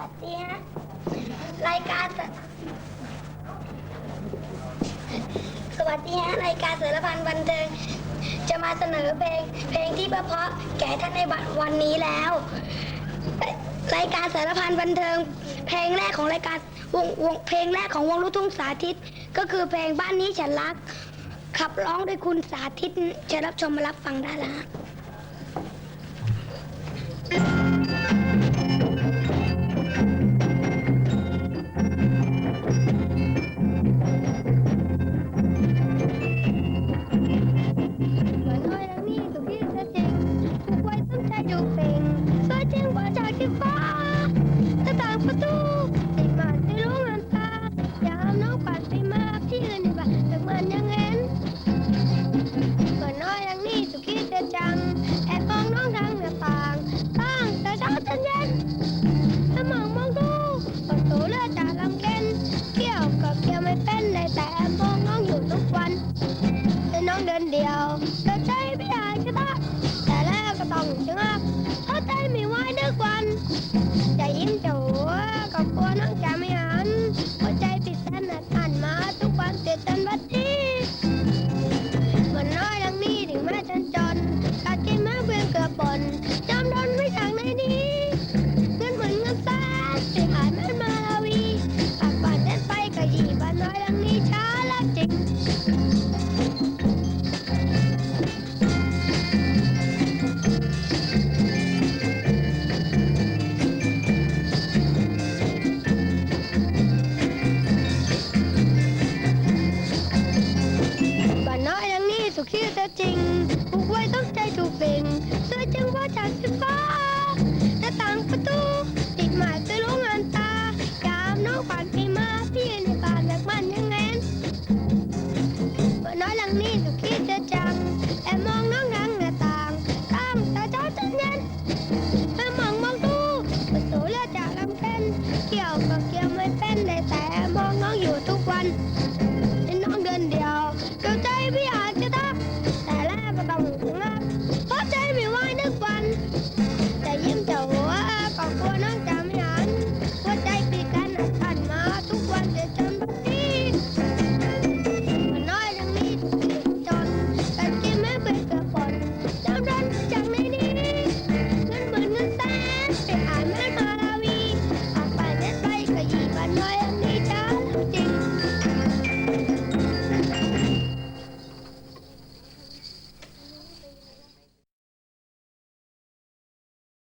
วัสดีฮะรายการสวัสดีฮะรายการสารพันบันเทิงจะมาเสนอเพลงเพลงที่เพาะแก่ท่านในวันนี้แล้ว รายการสารพันบันเทิง เพลงแรกของรายการวงวงเพลงแรกของวงลูกทุ่งสาธิต ก็คือเพลงบ้านนี้ฉันรัก ขับร้องโดยคุณสาธิตจะรับชมมารับฟังได้แล้ว ประตูติดมาที่รู้งานตาอยามน้องปัดไปมาที่อื่นในบ้านแต่มันยังเห็นว่าน้อยแล้วนี่ตัวพี่จะจังแอบมองน้องทางหน้าต่างตั้งแต่เช้าจนเย็นถ้ามองมองดูประตูเลือดจากลำเค็นเกี่ยวกับเกี่ยวไม่เป็นได้แต่แอบมองน้องอยู่ทุกวันแต่น้องเดินเดียวเดินใจไม่อยากจะตักแต่แล้วก็ต้องชะงักเพราะใจไม่ไหวนึกวันจะยิ้มจะ สุขีแต่จริงผูกไว้ต้องใจถูกเบ่งสวยจังว่าจากสีฟ้า